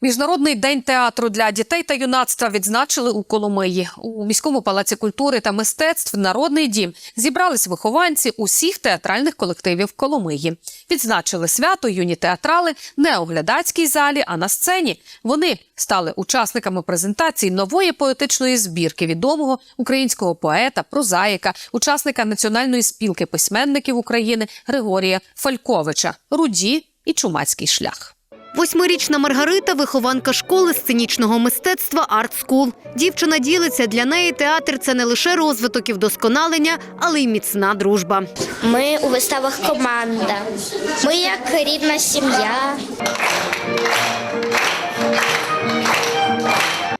Міжнародний день театру для дітей та юнацтва відзначили у Коломиї. У міському палаці культури та мистецтв Народний дім зібрались вихованці усіх театральних колективів Коломиї. Відзначили свято юні театрали не у глядацькій залі, а на сцені. Вони стали учасниками презентації нової поетичної збірки відомого українського поета, прозаїка, учасника національної спілки письменників України Григорія Фальковича Руді і Чумацький шлях. Восьмирічна Маргарита – вихованка школи сценічного мистецтва «Арт Скул». Дівчина ділиться, для неї театр – це не лише розвиток і вдосконалення, але й міцна дружба. Ми у виставах команда. Ми як рідна сім'я.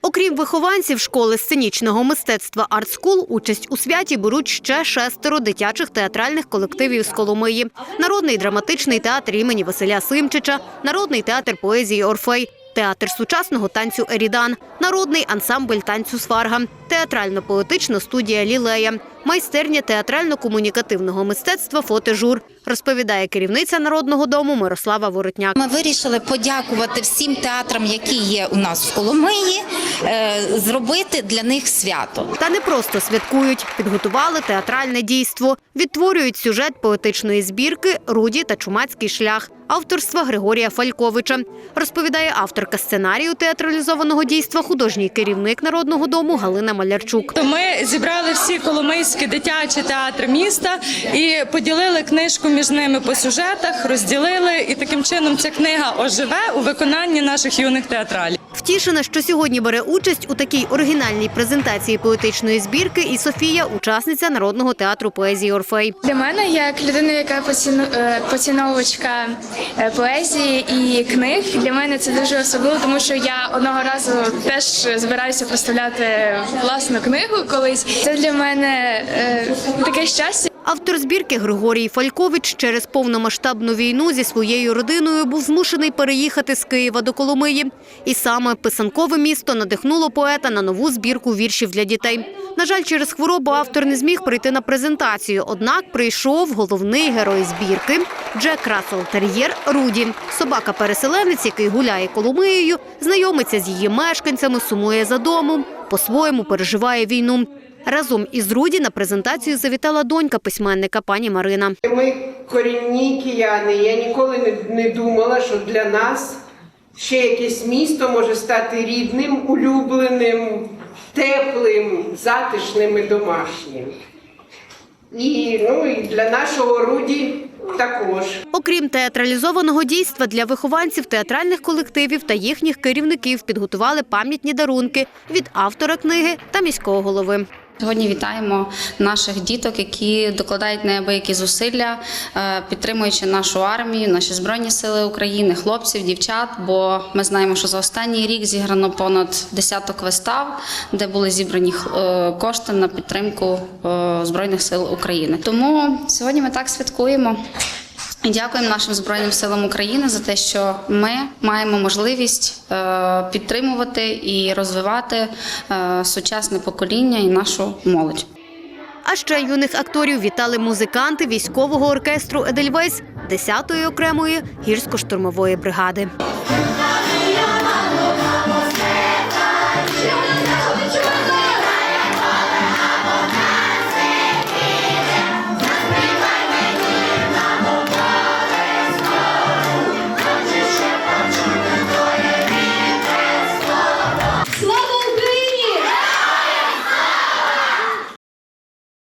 Окрім вихованців школи сценічного мистецтва «Арт Скул», участь у святі беруть ще шестеро дитячих театральних колективів з Коломиї. Народний драматичний театр імені Василя Симчича, Народний театр поезії «Орфей», Театр сучасного танцю Ерідан, народний ансамбль танцю Сварга, театрально-поетична студія Лілея, майстерня театрально-комунікативного мистецтва Фотежур, розповідає керівниця народного дому Мирослава Воротняк. Ми вирішили подякувати всім театрам, які є у нас в Коломиї, е, зробити для них свято. Та не просто святкують, підготували театральне дійство, відтворюють сюжет поетичної збірки Руді та Чумацький шлях авторства Григорія Фальковича. Розповідає авторка сценарію театралізованого дійства, художній керівник народного дому Галина Малярчук. Ми зібрали всі коломийські дитячі театри міста і поділили книжку між ними по сюжетах, розділили, і таким чином ця книга оживе у виконанні наших юних театралів. Втішена, що сьогодні бере участь у такій оригінальній презентації поетичної збірки, і Софія, учасниця народного театру поезії Орфей. Для мене, як людина, яка поціну- е, поціновувачка е, поезії і книг, для мене це дуже особливо, тому що я одного разу теж збираюся представляти власну книгу колись. Це для мене е, таке щастя. Автор збірки Григорій Фалькович через повномасштабну війну зі своєю родиною був змушений переїхати з Києва до Коломиї. І саме писанкове місто надихнуло поета на нову збірку віршів для дітей. На жаль, через хворобу автор не зміг прийти на презентацію. Однак прийшов головний герой збірки Джек Рассел Тер'єр Руді. Собака-переселенець, який гуляє Коломиєю, знайомиться з її мешканцями, сумує за домом, по-своєму переживає війну. Разом із Руді на презентацію завітала донька письменника пані Марина. Ми корінні кияни. Я ніколи не, думала, що для нас ще якесь місто може стати рідним, улюбленим, теплим, затишним і домашнім. І, ну, і для нашого Руді також. Окрім театралізованого дійства для вихованців театральних колективів та їхніх керівників підготували пам'ятні дарунки від автора книги та міського голови. Сьогодні вітаємо наших діток, які докладають неабиякі зусилля, е, підтримуючи нашу армію, наші збройні сили України, хлопців, дівчат. Бо ми знаємо, що за останній рік зіграно понад десяток вистав, де були зібрані е, кошти на підтримку е, збройних сил України. Тому сьогодні ми так святкуємо. Дякуємо нашим збройним силам України за те, що ми маємо можливість е, підтримувати і розвивати е, сучасне покоління і нашу молодь. А ще юних акторів вітали музиканти військового оркестру Едельвейс 10-ї окремої гірсько-штурмової бригади.